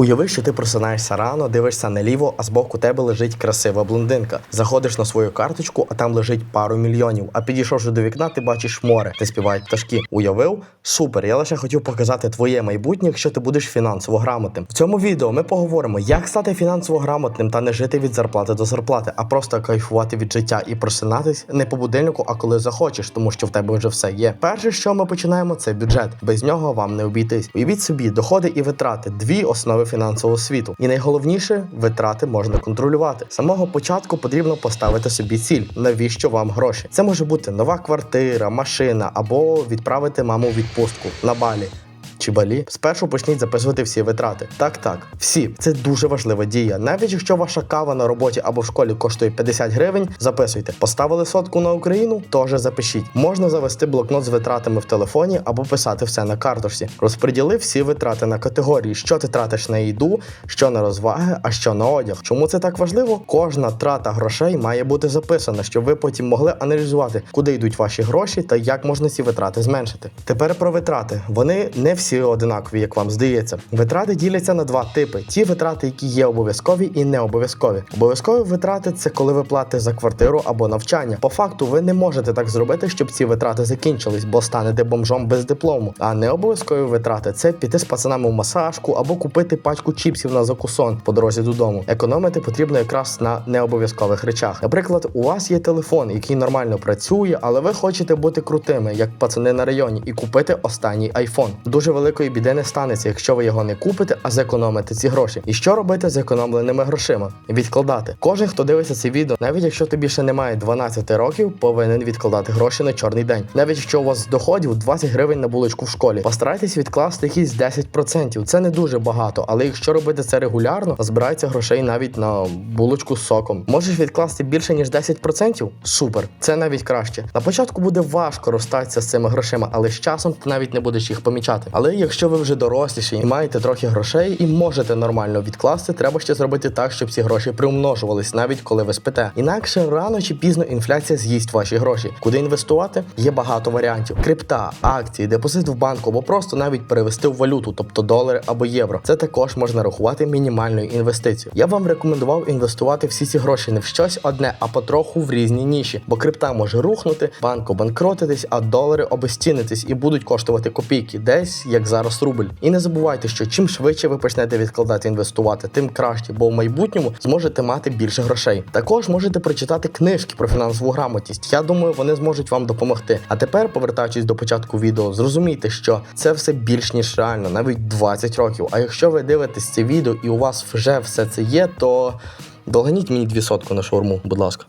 Уяви, що ти просинаєшся рано, дивишся наліво, а збоку тебе лежить красива блондинка. Заходиш на свою карточку, а там лежить пару мільйонів. А підійшовши до вікна, ти бачиш море, де співають пташки. Уявив? Супер! Я лише хотів показати твоє майбутнє, якщо ти будеш фінансово грамотним. В цьому відео ми поговоримо, як стати фінансово грамотним та не жити від зарплати до зарплати, а просто кайфувати від життя і просинатись не по будильнику, а коли захочеш, тому що в тебе вже все є. Перше, що ми починаємо, це бюджет. Без нього вам не обійтись. Уявіть собі, доходи і витрати дві основи фінансового світу. І найголовніше витрати можна контролювати. З самого початку потрібно поставити собі ціль, навіщо вам гроші. Це може бути нова квартира, машина або відправити маму у відпустку на балі. Чи балі, спершу почніть записувати всі витрати. Так, так, всі. Це дуже важлива дія. Навіть якщо ваша кава на роботі або в школі коштує 50 гривень, записуйте. Поставили сотку на Україну, теж запишіть. Можна завести блокнот з витратами в телефоні або писати все на карточці. Розподіли всі витрати на категорії, що ти тратиш на їду, що на розваги, а що на одяг. Чому це так важливо? Кожна трата грошей має бути записана, щоб ви потім могли аналізувати, куди йдуть ваші гроші та як можна ці витрати зменшити. Тепер про витрати. Вони не всі одинакові, як вам здається. Витрати діляться на два типи: ті витрати, які є обов'язкові і не обов'язкові. Обов'язкові витрати це коли ви платите за квартиру або навчання. По факту, ви не можете так зробити, щоб ці витрати закінчились, бо станете бомжом без диплому. А не обов'язкові витрати це піти з пацанами в масажку або купити пачку чіпсів на закусон по дорозі додому. Економити потрібно якраз на необов'язкових речах. Наприклад, у вас є телефон, який нормально працює, але ви хочете бути крутими, як пацани на районі, і купити останній айфон. Дуже великої біди не станеться, якщо ви його не купите, а зекономите ці гроші. І що робити з економленими грошима? Відкладати. Кожен, хто дивиться це відео, навіть якщо тобі ще немає 12 років, повинен відкладати гроші на чорний день. Навіть якщо у вас з доходів 20 гривень на булочку в школі, постарайтесь відкласти якісь 10%. Це не дуже багато, але якщо робити це регулярно, збирається грошей навіть на булочку з соком. Можеш відкласти більше ніж 10%? Супер, це навіть краще. На початку буде важко розстатися з цими грошима, але з часом ти навіть не будеш їх помічати. Але якщо ви вже доросліші і маєте трохи грошей і можете нормально відкласти, треба ще зробити так, щоб ці гроші приумножувались, навіть коли ви спите. Інакше рано чи пізно інфляція з'їсть ваші гроші. Куди інвестувати? Є багато варіантів: крипта, акції, депозит в банку, або просто навіть перевести в валюту, тобто долари або євро. Це також можна рахувати мінімальною інвестицією. Я вам рекомендував інвестувати всі ці гроші не в щось одне, а потроху в різні ніші, бо крипта може рухнути, банк обанкротитись, а долари обезцінитись і будуть коштувати копійки, десь як зараз рубль. І не забувайте, що чим швидше ви почнете відкладати інвестувати, тим краще, бо в майбутньому зможете мати більше грошей. Також можете прочитати книжки про фінансову грамотність. Я думаю, вони зможуть вам допомогти. А тепер, повертаючись до початку відео, зрозумійте, що це все більш ніж реально, навіть 20 років. А якщо ви дивитесь це відео і у вас вже все це є, то долганіть мені дві сотку на шаурму, будь ласка.